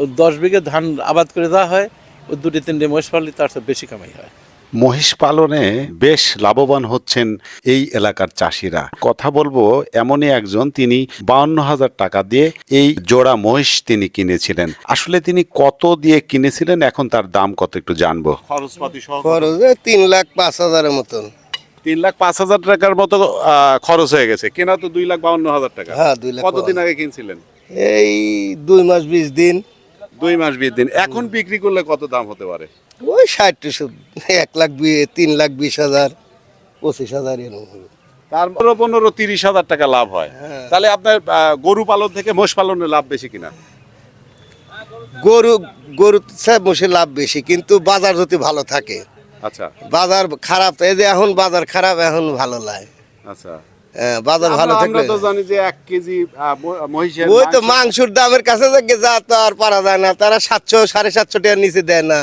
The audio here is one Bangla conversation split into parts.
ও দশ বিঘে ধান আবাদ করে দেওয়া হয় ও দুটি তিনটে মহিষ পাললে তার চেয়ে বেশি কামাই হয়। মহিষ পালনে বেশ লাভবান হচ্ছেন এই এলাকার চাষিরা। কথা বলব এমনই একজন তিনি বাউন্ন হাজার টাকা দিয়ে এই জোড়া মহিষ তিনি কিনেছিলেন। আসলে তিনি কত দিয়ে কিনেছিলেন এখন তার দাম কত একটু জানব। খরচপাতি সহ খরচ তিন লাখ পাঁচ হাজারের মতন। তিন লাখ পাঁচ হাজার টাকার মতো খরচ হয়ে গেছে। কেনা তো দুই লাখ বাউন্ন হাজার টাকা। হ্যাঁ দুই লাখ কতদিন আগে কিনছিলেন? এই দুই মাস বিশ দিন। দুই মাস বিশ দিন। এখন বিক্রি করলে কত দাম হতে পারে? ওই ষাট এক লাখ তিন লাখ বিশ হাজার পঁচিশ হাজার এরকম হবে। পনেরো তিরিশ হাজার টাকা লাভ হয়। হ্যাঁ। তাহলে আপনার গরু পালন থেকে মোষ পালনের লাভ বেশি কিনা? গরু গরু বসে লাভ বেশি কিন্তু বাজার যদি ভালো থাকে। আচ্ছা। বাজার খারাপ এই যে এখন বাজার খারাপ এখন ভালো লাগে আচ্ছা। বাজার ভালো থাকলে আমরা তো জানি যে এক কেজি মহিষের ওই তো মাংসের দামের কাছে যে যা তো আর পারা যায় না। তারা সাতশো সাড়ে সাতশো টাকার নিচে দেয় না।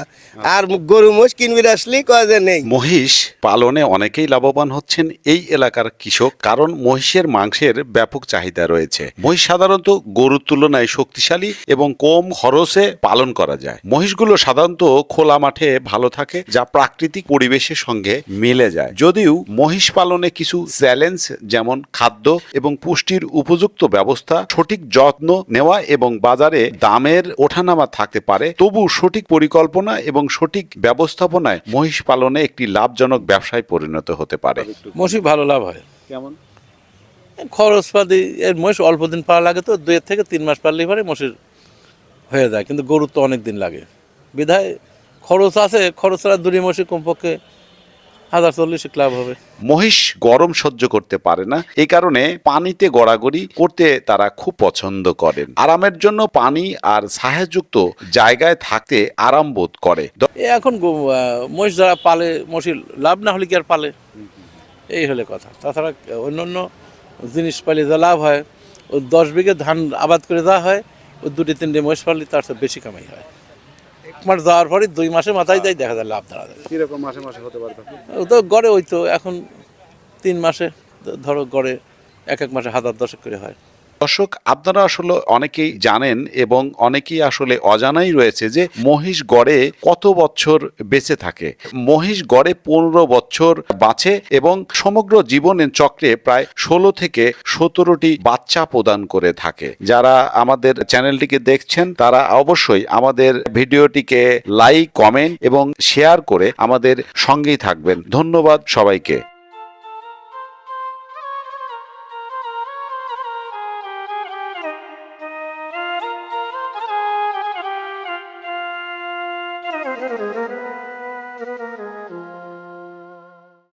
আর গরু মোষ কিনবি আসলেই কয় যে নেই। মহিষ পালনে অনেকেই লাভবান হচ্ছেন এই এলাকার কৃষক কারণ মহিষের মাংসের ব্যাপক চাহিদা রয়েছে। মহিষ সাধারণত গরুর তুলনায় শক্তিশালী এবং কম খরচে পালন করা যায়। মহিষগুলো সাধারণত খোলা মাঠে ভালো থাকে যা প্রাকৃতিক পরিবেশের সঙ্গে মিলে যায়। যদিও মহিষ পালনে কিছু চ্যালেঞ্জ যেমন খাদ্য এবং পুষ্টির উপযুক্ত ব্যবস্থা সঠিক যত্ন নেওয়া এবং বাজারে দামের ওঠানামা থাকতে পারে তবু সঠিক পরিকল্পনা এবং সঠিক ব্যবস্থাপনায় মহিষ পালনে একটি লাভজনক ব্যবসায় পরিণত হতে পারে। মহিষই ভালো লাভ হয়। কেমন? খরচ পাতি এর মহিষ অল্প দিন পাওয়া লাগে তো দুই থেকে তিন মাস পারলেই পরে মহিষের হয়ে যায় কিন্তু গরুর তো অনেক দিন লাগে। বিধায় খরচ আছে খরচ ছাড়া দুটি মহিষে কমপক্ষে হাজার চল্লিশ লাভ হবে। মহিষ গরম সহ্য করতে পারে না। এই কারণে পানিতে গড়াগড়ি করতে তারা খুব পছন্দ করেন। আরামের জন্য পানি আর ছায়াযুক্ত জায়গায় থাকতে আরাম বোধ করে। এখন মহিষ যারা পালে মহিষের লাভ না হলে কি আর পালে? এই হলে কথা। তাছাড়া অন্য অন্য জিনিস পালে যা লাভ হয় ও দশ বিঘে ধান আবাদ করে দেওয়া হয় ও দুটি তিনটে মহিষ পাললে তার বেশি কামাই হয়। এক মাস যাওয়ার পরে দুই মাসে মাথায় যাই দেখা যায় লাভ ধরা যায় কীরকম মাসে মাসে হতে পারে ও তো গড়ে ওই তো এখন তিন মাসে ধরো গড়ে এক এক মাসে হাজার দশেক করে হয়। দর্শক, আপনারা আসলে অনেকেই জানেন এবং অনেকেই আসলে অজানাই রয়েছে যে মহিষ গড়ে কত বছর বেঁচে থাকে। মহিষ গড়ে পনেরো বছর বাঁচে এবং সমগ্র জীবনের চক্রে প্রায় ষোলো থেকে সতেরোটি বাচ্চা প্রদান করে থাকে। যারা আমাদের চ্যানেলটিকে দেখছেন, তারা অবশ্যই আমাদের ভিডিওটিকে লাইক, কমেন্ট এবং শেয়ার করে আমাদের সঙ্গেই থাকবেন। ধন্যবাদ সবাইকে। Thank you.